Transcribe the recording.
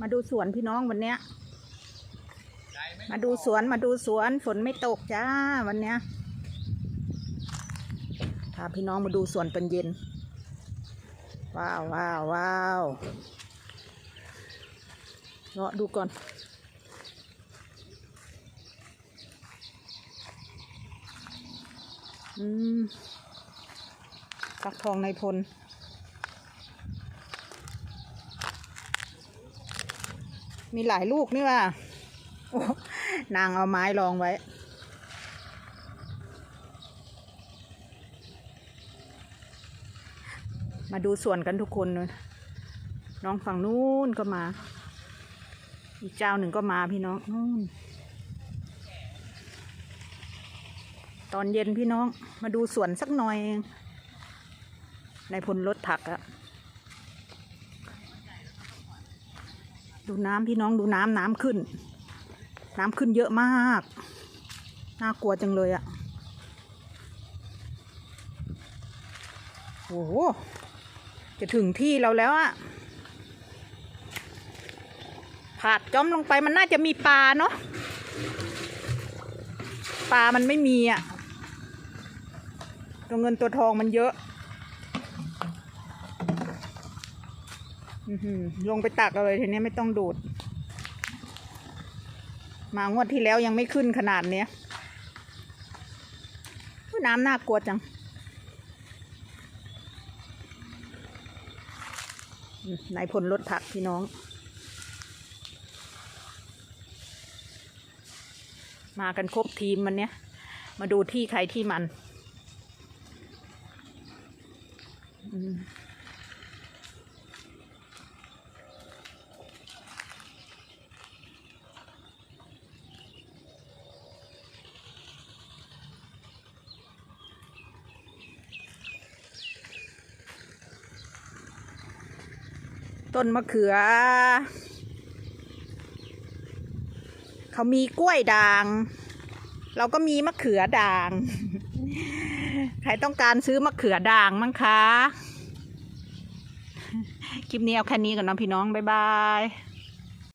มาดูสวนพี่น้องวันเนี้ย มาดูสวนมาดูสวนฝนไม่ตกจ้าวันเนี้ยพาพี่น้องมาดูสวนเป็นเย็น ว้าวว้าวว้าวเลาะดูก่อน อืมฟักทองในพล มีหลายลูกนี่ว่านางเอาไม้รองไว้ มาดูสวนกันทุกคนเลยน้องฝั่งนู้นก็มา อีกเจ้าหนึ่งก็มาพี่น้องนู่นตอนเย็นพี่น้องมาดูสวนสักหน่อย ในพลรถผักอะ ดูน้ำพี่น้องดูน้ำน้ำขึ้น น้ำขึ้นเยอะมาก น่ากลัวจังเลยอะโอ้โหจะถึงที่เราแล้วอะผาดจอมลงไปมันน่าจะมีปลาเนาะปลามันไม่มีอะตัวเงินตัวทองมันเยอะ ลงไปตักเอาเลยทีนี้ไม่ต้องดูด มางวดที่แล้วยังไม่ขึ้นขนาดเนี้ยน้ำน่ากลัวจังนายพลรถผักพี่น้อง มากันครบทีมมันเนี้ย มาดูที่ใครที่มัน อืม ต้นมะเขือ เขามีกล้วยด่าง เราก็มีมะเขือด่าง ใครต้องการซื้อมะเขือด่างมั้งคะ คลิปนี้เอาแค่นี้ก่อนนะพี่น้อง บ๊ายบาย